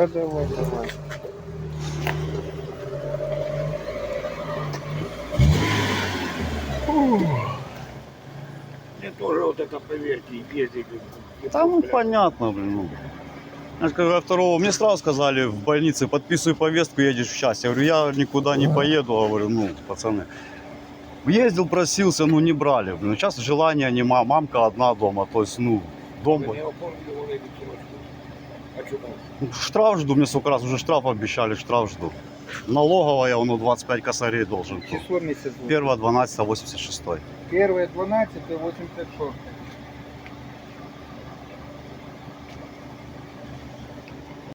Та давай, давай. Мне тоже вот это, поверьте, ездили. Там ну, понятно, блин. Ну. Я же говорю, второго, мне сразу сказали в больнице, подписывай повестку, едешь в час. Я говорю, я никуда не поеду, говорю, ну, пацаны. Ездил, просился, ну, не брали. Блин. Сейчас желания нема, мамка одна дома, то есть, ну, дом... А что там? Штраф жду, мне сколько раз уже штраф обещали, штраф жду. Налоговая, он 25 косарей должен. Число месяц. 1 12 86 Первое 12 86.